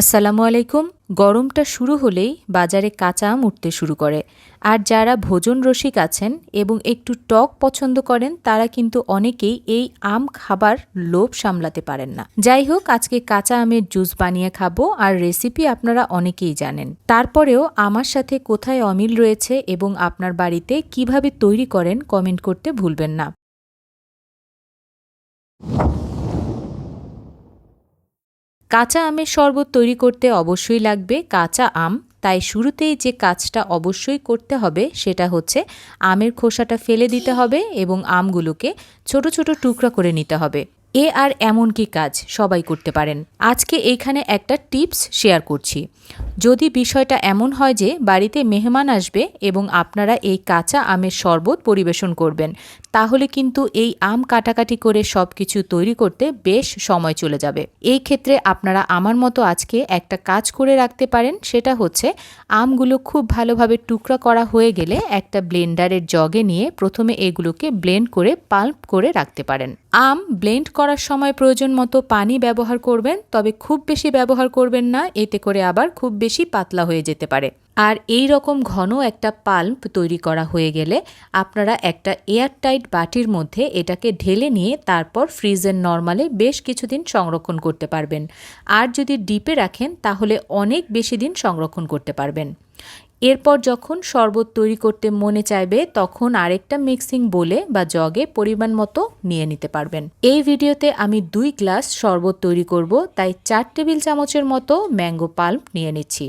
আসসালামু আলাইকুম। গরমটা শুরু হলেই বাজারে কাঁচা আম উঠতে শুরু করে। আর যারা ভোজন রসিক আছেন এবং একটু টক পছন্দ করেন, তারা কিন্তু অনেকেই এই আম খাবার লোভ সামলাতে পারেন না। যাই হোক, আজকে কাঁচা আমের জুস বানিয়ে খাব আর রেসিপি আপনারা অনেকেই জানেন। তারপরেও আমার সাথে কোথায় অমিল রয়েছে এবং আপনার বাড়িতে কীভাবে তৈরি করেন, কমেন্ট করতে ভুলবেন না। কাঁচা আমের শরবত তৈরি করতে অবশ্যই লাগবে কাঁচা আম। তাই শুরুতেই যে কাজটা অবশ্যই করতে হবে সেটা হচ্ছে আমের খোসাটা ফেলে দিতে হবে এবং আমগুলোকে ছোট ছোট টুকরা করে নিতে হবে। এ আর এমন কি কাজ সবাই করতে পারেন। আজকে এইখানে একটা টিপস শেয়ার করছি। যদি বিষয়টা এমন হয় যে বাড়িতে মেহমান আসবে এবং আপনারা এই কাঁচা আমের শরবত পরিবেশন করবেন, তাহলে কিন্তু এই আম কাটাকাটি করে সব কিছু তৈরি করতে বেশ সময় চলে যাবে। এই ক্ষেত্রে আপনারা আমার মতো আজকে একটা কাজ করে রাখতে পারেন, সেটা হচ্ছে আমগুলো খুব ভালোভাবে টুকরা করা হয়ে গেলে একটা ব্লেন্ডারের জগে নিয়ে প্রথমে এগুলোকে ব্লেন্ড করে, পাল্প করে রাখতে পারেন। আম ব্লেন্ড করার সময় প্রয়োজন মতো পানি ব্যবহার করবেন, তবে খুব বেশি ব্যবহার করবেন না, এতে করে আবার খুব বেশি পাতলা হয়ে যেতে পারে। আর এই রকম ঘন একটা পাল্প তৈরি করা হয়ে গেলে আপনারা একটা এয়ারটাইট বাটির মধ্যে এটাকে ঢেলে নিয়ে তারপর ফ্রিজের নর্মালে বেশ কিছুদিন সংরক্ষণ করতে পারবেন। আর যদি ডিপে রাখেন, তাহলে অনেক বেশি দিন সংরক্ষণ করতে পারবেন। এরপর যখন শরবত তৈরি করতে মনে চাইবে, তখন আরেকটা মিক্সিং বলে বা জগে পরিমাণ মতো নিয়ে নিতে পারবেন। এই ভিডিওতে আমি দুই গ্লাস শরবত তৈরি করব, তাই চার টেবিল চামচের মতো ম্যাঙ্গো পাল্প নিয়ে নিচ্ছি।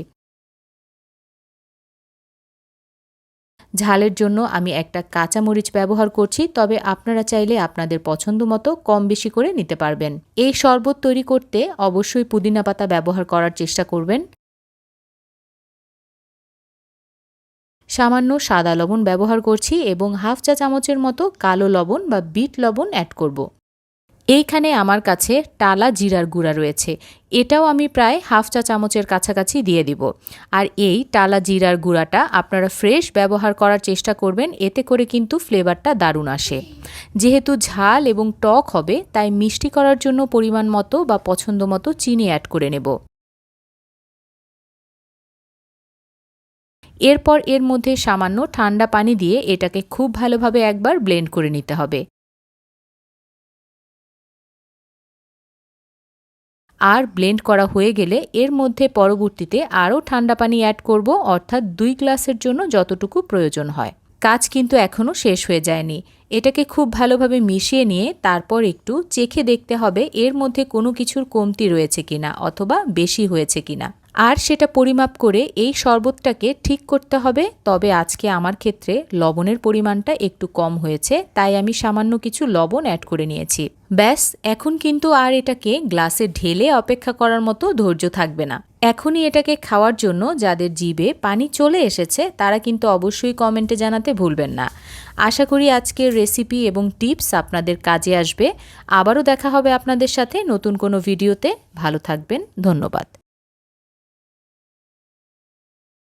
ঝালের জন্য আমি একটা কাঁচা মরিচ ব্যবহার করছি, তবে আপনারা চাইলে আপনাদের পছন্দ মতো কম বেশি করে নিতে পারবেন এই শরবত তৈরি করতে অবশ্যই পুদিনা পাতা ব্যবহার করার চেষ্টা করবেন সামান্য সাদা লবণ ব্যবহার করছি এবং হাফ চা চামচের মতো কালো লবণ বা বিট লবণ অ্যাড করব। এইখানে আমার কাছে টালা জিরার গুঁড়া রয়েছে। এটাও আমি প্রায় হাফ চা চামচের কাছাকাছি দিয়ে দিব। আর এই টালা জিরার গুঁড়াটা আপনারা ফ্রেশ ব্যবহার করার চেষ্টা করবেন, এতে করে কিন্তু ফ্লেভারটা দারুণ আসে। যেহেতু ঝাল এবং টক হবে, তাই মিষ্টি করার জন্য পরিমাণ মতো বা পছন্দ মতো চিনি অ্যাড করে নেব। এরপর এর মধ্যে সামান্য ঠান্ডা পানি দিয়ে এটাকে খুব ভালোভাবে একবার ব্লেন্ড করে নিতে হবে। আর ব্লেন্ড করা হয়ে গেলে এর মধ্যে পরবর্তীতে আরও ঠান্ডা পানি অ্যাড করব, অর্থাৎ দুই গ্লাসের জন্য যতটুকু প্রয়োজন হয়। কাজ কিন্তু এখনও শেষ হয়ে যায়নি। এটাকে খুব ভালোভাবে মিশিয়ে নিয়ে তারপর একটু চেখে দেখতে হবে এর মধ্যে কোনো কিছুর কমতি রয়েছে কিনা অথবা বেশি হয়েছে কিনা। আর সেটা পরিমাপ করে এই শরবতটাকে ঠিক করতে হবে। তবে আজকে আমার ক্ষেত্রে লবণের পরিমাণটা একটু কম হয়েছে, তাই আমি সামান্য কিছু লবণ অ্যাড করে নিয়েছি। ব্যাস, এখন কিন্তু আর এটাকে গ্লাসে ঢেলে অপেক্ষা করার মতো ধৈর্য থাকবে না। এখনই এটাকে খাওয়ার জন্য যাদের জিবে পানি চলে এসেছে, তারা কিন্তু অবশ্যই কমেন্টে জানাতে ভুলবেন না। আশা করি আজকের রেসিপি এবং টিপস আপনাদের কাজে আসবে। আবারও দেখা হবে আপনাদের সাথে নতুন কোনো ভিডিওতে ভালো থাকবেন, ধন্যবাদ।